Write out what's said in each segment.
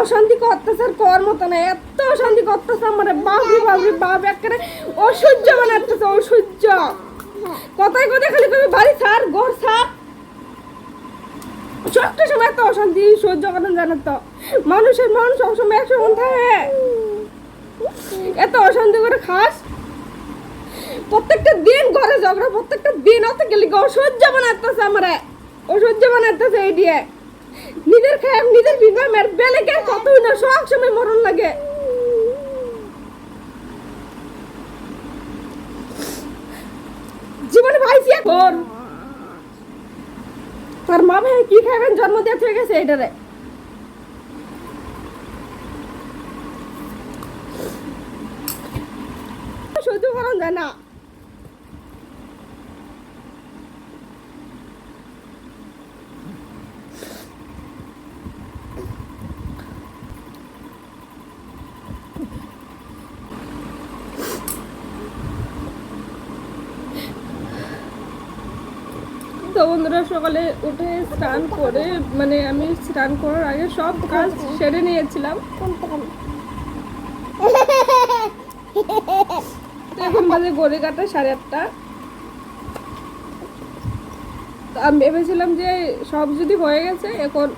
অশান্তি অত্যাচার কর মতো না, এত অশান্তি করতেছে আমার, বাপরে বাপরে, বাপ, একেবারে অসহ্য বানাতেছে অসহ্য। কথায় কথায় খালি কবি বাড়ি ছাড়, ঘর ছাড়। ছোট্ট সময় এত অশান্তি, সহ্য করেন জানেন তো। মানুষের মন সবসময় একশো মন থাকে। এত অশান্তি করে খাস। প্রত্যেকটা দিন ঘরে ঝগড়া, প্রত্যেকটা দিন অত গেলে অসহ্য বানাতেছে আমার? অসহ্য বানাতেছে এই দিয়ে। নিজের খেয়ে নিজের বিঘামের বেলেকে কতই না সব সময় মরণ লাগে। জীবনে ভাইছি এখন। তার মা ভাই কি খাবেন জন্ম দেওয়া হয়ে গেছে এটারে সহ্য করা যায় না। তো বন্ধুরা সকালে উঠে স্নান করে মানে আমি স্নান করার আগে সব কাজ সেরে নিয়েছিলাম। এখন বাজে গড়ি কাটা সাড়ে আটটা। আমি ভেবেছিলাম যে সব যদি হয়ে গেছে, এখন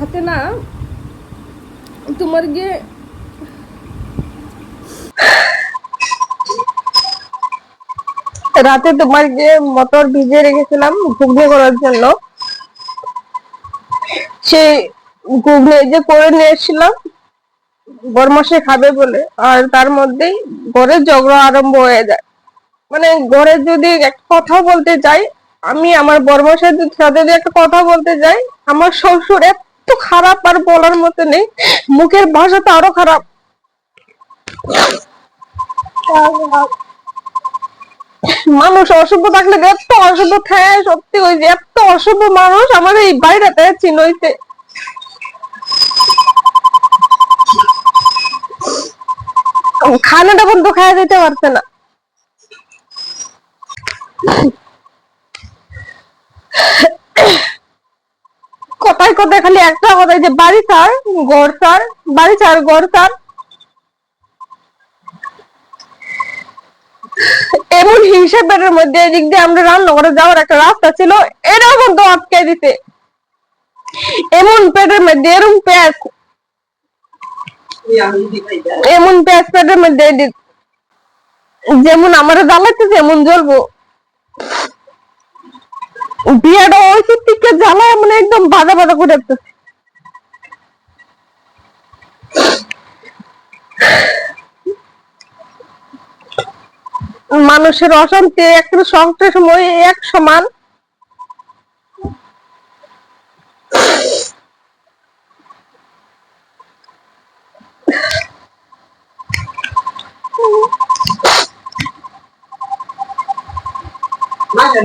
হাতে না, তোমার গিয়ে রাতে তোমার যে মটর ভিজিয়ে রেখেছিলাম ঘুগনি করার জন্য। সেই ঘুগনি যে করে নিয়ে এসেছিলাম বরমাসে খাবে বলে। আর তার মধ্যেই ঘরে ঝগড়া আরম্ভ হয়ে যায়। মানে ঘরে যদি একটা কথা বলতে যাই, আমি আমার বরমাসের সাথে যদি একটা কথা বলতে যাই, আমার শ্বশুর এত খারাপ আর বলার মতো নেই, মুখের ভাষা তো আরও খারাপ। মানুষ অশুভ থাকলে এত অশুভ থাকে, সত্যি ওই যে এত অশুভ মানুষ আমার এই বাইরেতে চিনইতে খানাটা বন্ধ খাওয়া যেতে পারছে না। কথায় কথায় খালি একটা কথাই যে বাড়ি ছাড়, ঘর ছাড়, বাড়ি ছাড় গড় ছাড়। এমন হিংসা পেটের মধ্যে এদিক দিয়ে আমরা রান্নাঘরে যাওয়ার একটা রাস্তা ছিল এটাও কিন্তু আটকে দিতে এমন পেটের মধ্যে, এরম পেঁয়াজ। এমন পেঁয়াজ পেটের মধ্যে যেমন আমরা জ্বালাইতেছে এমন জ্বলবো। বিয়াটা ওই থেকে জ্বালায় মানে একদম বাধা বাধা করে মানুষের অশান্তি একটা সংসার সময় এক সমান। Masa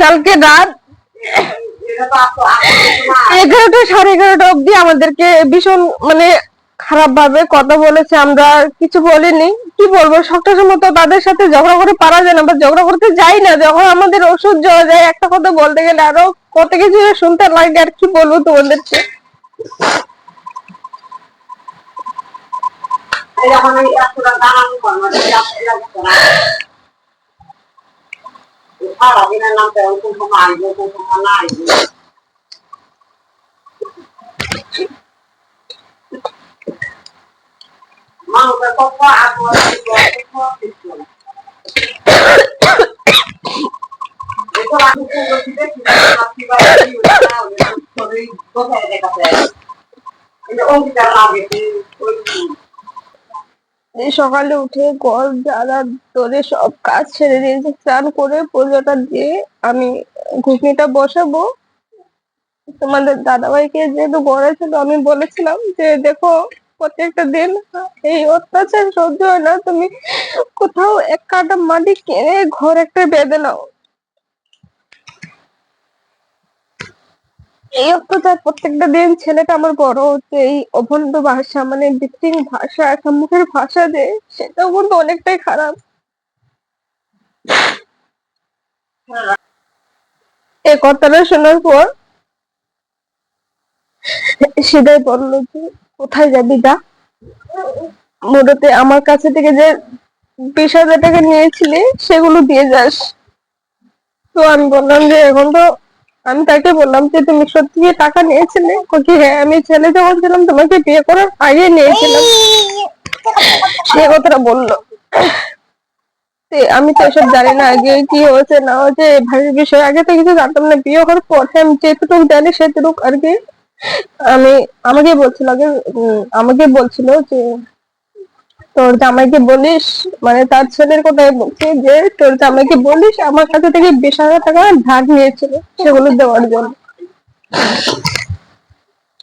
কালকে রাত এগারোটা সাড়ে এগারোটা অব্দি আমাদেরকে ভীষণ মানে খারাপ ভাবে কথা বলেছে, আমরা কিছু বলিনি। কি বলব, সবটা সময় তো তাদের সাথে ঝগড়া করে পারা যায় না বা ঝগড়া করতে যাই না। যখন আমাদের অসহ্য হয়ে যায়, একটা কথা বলতে গেলে আরও কত কিছু শুনতে লাগে, আর কি বলব তোমাদেরকে? যখন ওই একটা দাঁড়ানো করব সারাদিনের নাম তেমন কোন সময় আসবে কোন সময় না আসবে মানুষের কত আগ্রহ অঙ্কিতার লাগে ওই এই সকালে উঠে ঘর জ্বালা ধরে সব কাজ ছেড়ে দিয়েছে স্নান করে পুজোটা দিয়ে আমি ঘুগনিটা বসাবো। তোমাদের দাদাভাইকে যেহেতু ঘরে ছিল, আমি বলেছিলাম যে, দেখো, প্রত্যেকটা দিন এই অত্যাচার সহ্য হয় না। তুমি কোথাও এক কাটা মাটি কেড়ে ঘর একটা বেঁধে নাও। এই অত্যাচার প্রত্যেকটা দিন ছেলেটা আমার বড় হচ্ছে, এই অভণ্ড ভাষা মানে বিচ্ছিং ভাষা একটা মুখের ভাষা যে, সেটাও কিন্তু অনেকটাই খারাপ। এই কথাটা শোনার পর সেটাই বলল যে, কোথায় যাবি যা? মোটাতে আমার কাছে থেকে যে বিশ হাজার টাকা নিয়েছিলি, সেগুলো দিয়ে যাস। তো আমি বললাম যে, এখন তো আমি তাকে বললাম যে, তুমি সত্যি টাকা নিয়েছিলে? কি হ্যাঁ আমি ছেলে যখন ছিলাম তোমাকে বিয়ে করার আগে নিয়েছিলাম। সে কথাটা বলল। আমি তো এসব জানি না, আগে কি হয়েছে, না হয়েছে ভাইয়ের বিষয়ে আগে তো কিছু জানতাম না। বিয়ে করার পরে আমি যেটুকু জানি সেটুকু আর কি আমি, আমাকে বলছিল আগে আমাকে বলছিল যে তোর জামাইকে বলিস মানে তার ছেলের কথাই বলছে যে, তোর জামাইকে বলিস, আমার কাছে থেকে বিশ হাজার টাকা ধার নিয়েছিল, সেগুলো দেওয়ার জন্য।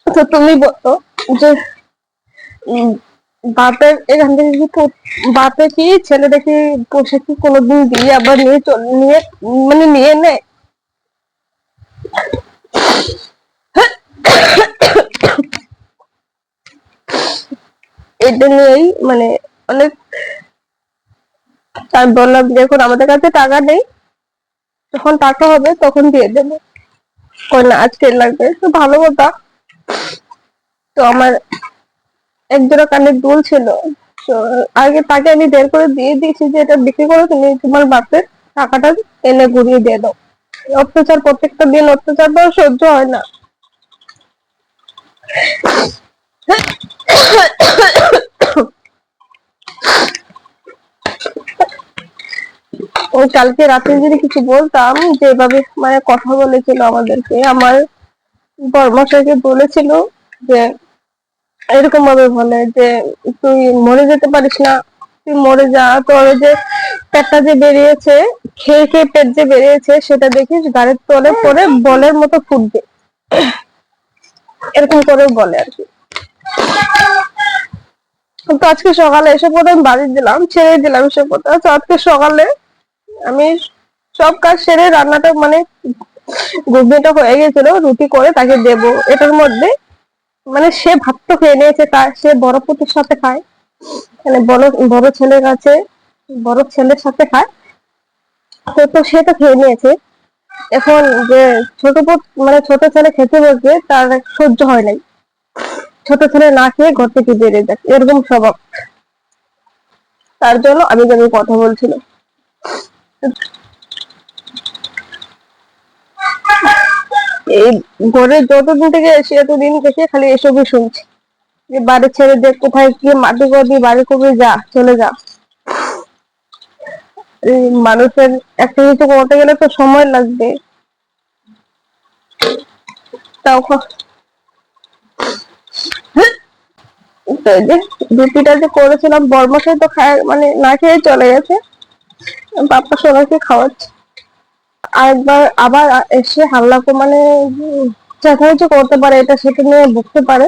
তো তুমি বলো যে বাপের এখান থেকে কি বাপে কি ছেলেটা কি বসে কি কোনোদিন দিয়ে আবার নিয়ে নিয়ে মানে নিয়ে নেয়? এটা নিয়েই মানে অনেক আমি বললাম দেখুন আমাদের কাছে টাকা নেই। যখন টাকা হবে তখন দিয়ে দেবো। না, আজকে লাগবে। তো ভালো কথা। তো আমার এক জোড়া কানের দুল ছিল। তো আগে তাকে আমি বের করে দিয়ে দিয়েছি যে, এটা বিক্রি করে, তুমি তোমার বাপের টাকাটা এনে ঘুরিয়ে দিয়ে দাও। অত্যাচার প্রত্যেকটা দিন অত্যাচার তো সহ্য হয় না। ও কালকে রাতে যদি কিছু বলতাম যেভাবে মানে কথা বলেছিল আমাদেরকে, আমার বর্মশাইকে বলেছিল যে এরকম ভাবে বলে যে, তুই মরে যেতে পারিস না, তুই মরে যা। তোর যে পেটটা যে বেরিয়েছে, খেয়ে খেয়ে পেট যে বেরিয়েছে, সেটা দেখিস গাড়ির তলে পরে বলের মতো ফুটবে। এরকম করে বলে আর কি। তো আজকে সকালে এসে পরে আমি বাড়ি দিলাম, ছেড়ে দিলাম এসে পরে তো আজকে সকালে আমি সব কাজ সেরে রান্নাটা মানে ঘুগনিটা হয়ে গেছিল, রুটি করে তাকে দেব। এটার মধ্যে মানে সে ভাত তো খেয়ে নিয়েছে তার সে বড় পুতির সাথে খায়। মানে বড় বড় ছেলের কাছে, বড় ছেলের সাথে খায়। তো তো সে তো খেয়ে নিয়েছে। এখন যে ছোট মানে ছোট ছেলে খেতে বসবে, তার সহ্য হয় নাই। ছোট ছেলে না খেয়ে ঘর থেকে বেরিয়ে যায়, এরকম স্বভাব। তার জন্য আমি যাবি কথা বলছিল এই ঘরে যতদিন থেকে এসে এতদিন থেকে খালি এসবই শুনছি। যে বাড়ি ছেড়ে যে কোথায় গিয়ে মাটি করবি, বাড়ি করবি, যা, চলে যা। মানুষের একটা কিছু করতে গেলে তো সময় লাগবে। তাও ক- যে, রুটিটা যে করেছিলাম বর্মশাই তো খায় মানে না খেয়ে চলে গেছে। বাপ্পা সবাইকে খাওয়াচ্ছে। আরেকবার আবার এসে হাল্লা কো- মানে চেঁচামেচি করতে পারে, এটা সেটা নিয়ে ভুগতে পারে।